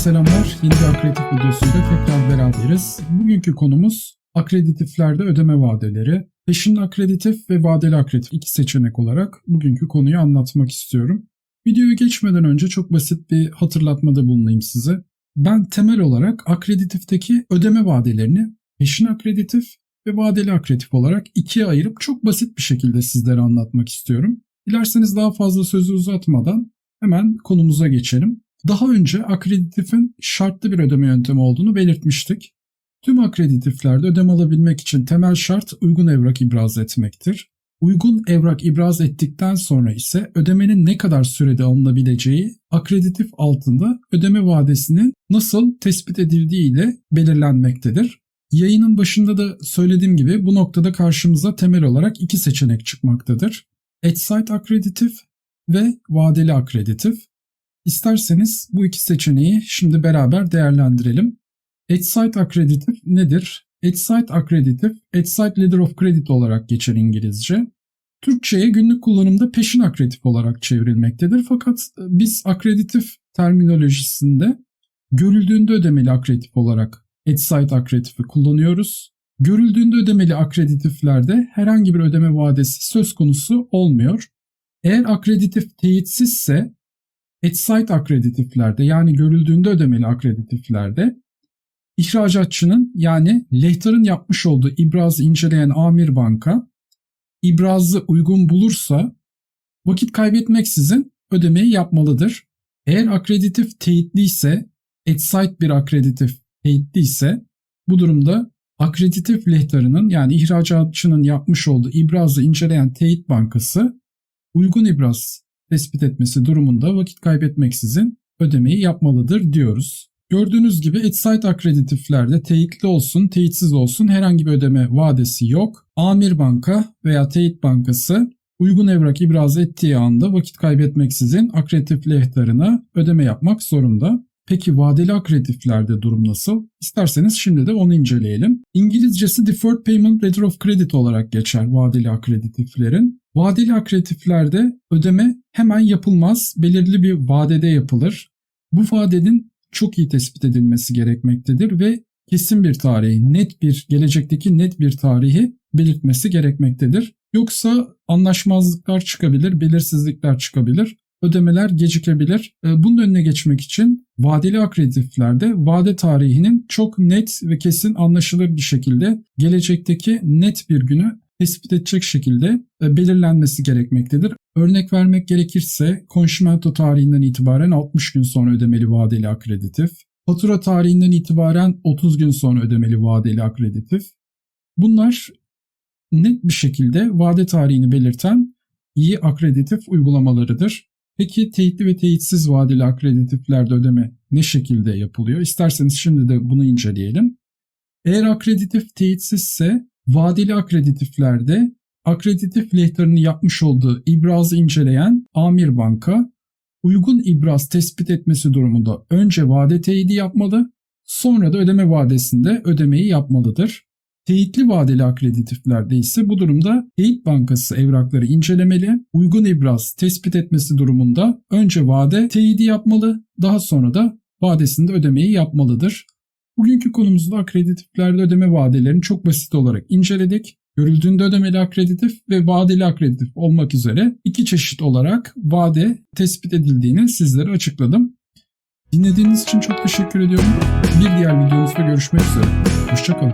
selamlar. Yeni bir akreditif videosunda tekrar beraberiz. Bugünkü konumuz akreditiflerde ödeme vadeleri. Peşin akreditif ve vadeli akreditif iki seçenek olarak bugünkü konuyu anlatmak istiyorum. Videoya geçmeden önce çok basit bir hatırlatmada bulunayım size. Ben temel olarak akreditifteki ödeme vadelerini peşin akreditif ve vadeli akreditif olarak ikiye ayırıp çok basit bir şekilde sizlere anlatmak istiyorum. Dilerseniz daha fazla sözü uzatmadan hemen konumuza geçelim. Daha önce akreditifin şartlı bir ödeme yöntemi olduğunu belirtmiştik. Tüm akreditiflerde ödeme alabilmek için temel şart uygun evrak ibraz etmektir. Uygun evrak ibraz ettikten sonra ise ödemenin ne kadar sürede alınabileceği akreditif altında ödeme vadesinin nasıl tespit edildiği ile belirlenmektedir. Yayının başında da söylediğim gibi bu noktada karşımıza temel olarak iki seçenek çıkmaktadır. Edge akreditif ve vadeli akreditif. İsterseniz bu iki seçeneği şimdi beraber değerlendirelim. Edge akreditif nedir? Edge akreditif, Edge Letter of Credit olarak geçer İngilizce. Türkçe'ye günlük kullanımda peşin akreditif olarak çevrilmektedir. Fakat biz akreditif terminolojisinde görüldüğünde ödemeli akreditif olarak Edge akreditifi kullanıyoruz. Görüldüğünde ödemeli akreditiflerde herhangi bir ödeme vadesi söz konusu olmuyor. Eğer akreditif teyitsizse Edge akreditiflerde yani görüldüğünde ödemeli akreditiflerde ihracatçının yani lehtarın yapmış olduğu ibrazı inceleyen amir banka ibrazı uygun bulursa vakit kaybetmeksizin ödemeyi yapmalıdır. Eğer akreditif teyitliyse, Edsite bir akreditif teyitliyse bu durumda akreditif lehtarının yani ihracatçının yapmış olduğu ibrazı inceleyen teyit bankası uygun ibraz tespit etmesi durumunda vakit kaybetmeksizin ödemeyi yapmalıdır diyoruz. Gördüğünüz gibi Edsite akreditiflerde teyitli olsun, teyitsiz olsun herhangi bir ödeme vadesi yok. Amir banka veya teyit bankası uygun evrak ibraz ettiği anda vakit kaybetmeksizin akreditif lehtarına ödeme yapmak zorunda. Peki vadeli akreditiflerde durum nasıl? İsterseniz şimdi de onu inceleyelim. İngilizcesi Deferred Payment Letter of Credit olarak geçer vadeli akreditiflerin. Vadeli akreditiflerde ödeme hemen yapılmaz, belirli bir vadede yapılır. Bu vadenin çok iyi tespit edilmesi gerekmektedir ve kesin bir tarihi, net bir gelecekteki net bir tarihi belirtmesi gerekmektedir. Yoksa anlaşmazlıklar çıkabilir, belirsizlikler çıkabilir, ödemeler gecikebilir. Bunun önüne geçmek için vadeli akreditiflerde vade tarihinin çok net ve kesin anlaşılır bir şekilde gelecekteki net bir günü tespit edecek şekilde belirlenmesi gerekmektedir. Örnek vermek gerekirse konşimento tarihinden itibaren 60 gün sonra ödemeli vadeli akreditif, fatura tarihinden itibaren 30 gün sonra ödemeli vadeli akreditif. Bunlar net bir şekilde vade tarihini belirten iyi akreditif uygulamalarıdır. Peki teyitli ve teyitsiz vadeli akreditiflerde ödeme ne şekilde yapılıyor? İsterseniz şimdi de bunu inceleyelim. Eğer akreditif teyitsizse vadeli akreditiflerde akreditif lehtarını yapmış olduğu ibrazı inceleyen amir banka uygun ibraz tespit etmesi durumunda önce vade teyidi yapmalı, sonra da ödeme vadesinde ödemeyi yapmalıdır. Teyitli vadeli akreditiflerde ise bu durumda teyit bankası evrakları incelemeli, uygun ibraz tespit etmesi durumunda önce vade teyidi yapmalı, daha sonra da vadesinde ödemeyi yapmalıdır. Bugünkü konumuzda akreditiflerde ödeme vadelerini çok basit olarak inceledik. Görüldüğünde ödemeli akreditif ve vadeli akreditif olmak üzere iki çeşit olarak vade tespit edildiğini sizlere açıkladım. Dinlediğiniz için çok teşekkür ediyorum. Bir diğer videomuzda görüşmek üzere. Hoşçakalın.